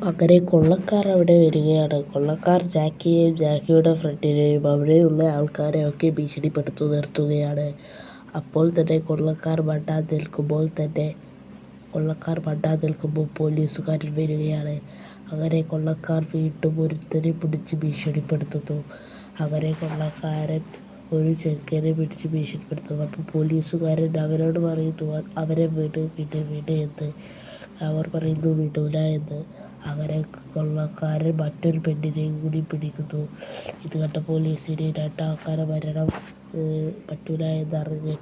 അങ്ങനെ കൊള്ളക്കാർ അവിടെ വരികയാണ്. കൊള്ളക്കാർ ജാക്കിയെയും ജാക്കിയുടെ ഫ്രണ്ടിനെയും അവിടെയുള്ള ആൾക്കാരെയൊക്കെ ഭീഷണിപ്പെടുത്തി നിർത്തുകയാണ്. അപ്പോൾ തന്നെ കൊള്ളക്കാർ മണ്ടാൻ നിൽക്കുമ്പോൾ തന്നെ കൊള്ളക്കാർ മണ്ടാൻ നിൽക്കുമ്പോൾ പോലീസുകാരൻ വരികയാണ്. അങ്ങനെ കൊള്ളക്കാർ വീണ്ടും ഒരുത്തനെ പിടിച്ച് ഭീഷണിപ്പെടുത്തുന്നു. അങ്ങനെ കൊള്ളക്കാരൻ ഒരു ചെക്കനെ പിടിച്ച് ഭീഷണിപ്പെടുത്തുന്നു. അപ്പോൾ പോലീസുകാരൻ അവരോട് പറയുന്നു അവരെ വിട് വിട് വിട് എന്ന്. അവർ പറയുന്നു വിടൂല എന്ന്. അങ്ങനെ കൊള്ളക്കാരൻ മറ്റൊരു പെണ്ണിനെയും കൂടി പിടിക്കുന്നു. ഇത് കണ്ട പോലീസിന് രണ്ടാൾക്കാരെ മരണം പറ്റൂല എന്നറിഞ്ഞ്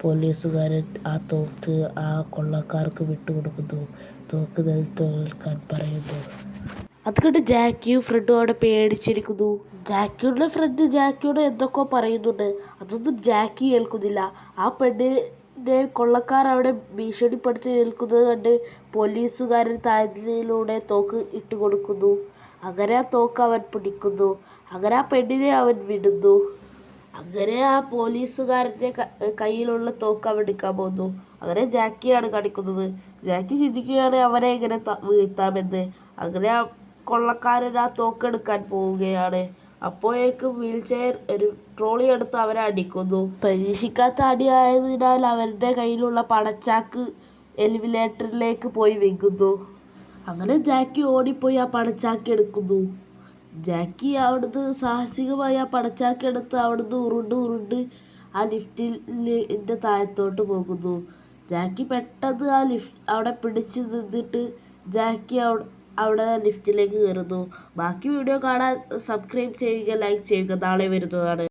പോലീസുകാരൻ ആ തോക്ക് ആ കൊള്ളക്കാർക്ക് വിട്ടുകൊടുക്കുന്നു. തോക്ക് നിലത്ത് പറയുന്നു. അത് കണ്ട് ജാക്കിയും ഫ്രണ്ടും അവിടെ പേടിച്ചിരിക്കുന്നു. ജാക്കിയുടെ ഫ്രണ്ട് ജാക്കിയോട് എന്തൊക്കെയോ പറയുന്നുണ്ട്. അതൊന്നും ജാക്കി കേൾക്കുന്നില്ല. ആ പെണ്ണിനെ കൊള്ളക്കാർ അവിടെ ഭീഷണിപ്പെടുത്തി നിൽക്കുന്നത് കണ്ട് പോലീസുകാരൻ താഴ്ന്നയിലൂടെ തോക്ക് ഇട്ട് കൊടുക്കുന്നു. അങ്ങനെ ആ തോക്ക് അവൻ പിടിക്കുന്നു. അങ്ങനെ ആ പെണ്ണിനെ അവൻ വിടുന്നു. അങ്ങനെ ആ പോലീസുകാരന്റെ കയ്യിലുള്ള തോക്ക് അവൻ എടുക്കാൻ പോകുന്നു അങ്ങനെ ജാക്കിയാണ് കാണിക്കുന്നത്. ജാക്കി ചിന്തിക്കുകയാണ് അവനെ എങ്ങനെ വീഴ്ത്താമെന്ന്. അങ്ങനെ ആ കൊള്ളക്കാരൻ ആ തോക്ക് എടുക്കാൻ പോവുകയാണ്. അപ്പോഴേക്കും വീൽ ചെയർ ഒരു ട്രോളി എടുത്ത് അവരെ അടിക്കുന്നു. പ്രതീക്ഷിക്കാത്ത അടിയായതിനാൽ അവരുടെ കയ്യിലുള്ള പണച്ചാക്ക് എലിവിലേറ്ററിലേക്ക് പോയി വെക്കുന്നു. അങ്ങനെ ജാക്കി ഓടിപ്പോയി ആ പണച്ചാക്ക് എടുക്കുന്നു. ജാക്കി അവിടുന്ന് സാഹസികമായി ആ പണച്ചാക്ക് എടുത്ത് അവിടുന്ന് ഉരുണ്ട് ഉരുണ്ട് ആ ലിഫ്റ്റിന്റെ താഴത്തോട്ട് പോകുന്നു. ജാക്കി പെട്ടെന്ന് ആ ലിഫ്റ്റ് അവിടെ പിടിച്ച് നിന്നിട്ട് ജാക്കി അവിടെ അവിടെ ലിഫ്റ്റിലേക്ക് കയറുന്നു ബാക്കി വീഡിയോ കാണാൻ സബ്സ്ക്രൈബ് ചെയ്യുക ലൈക്ക് ചെയ്യുക നാളെ വരുന്നതാണ്.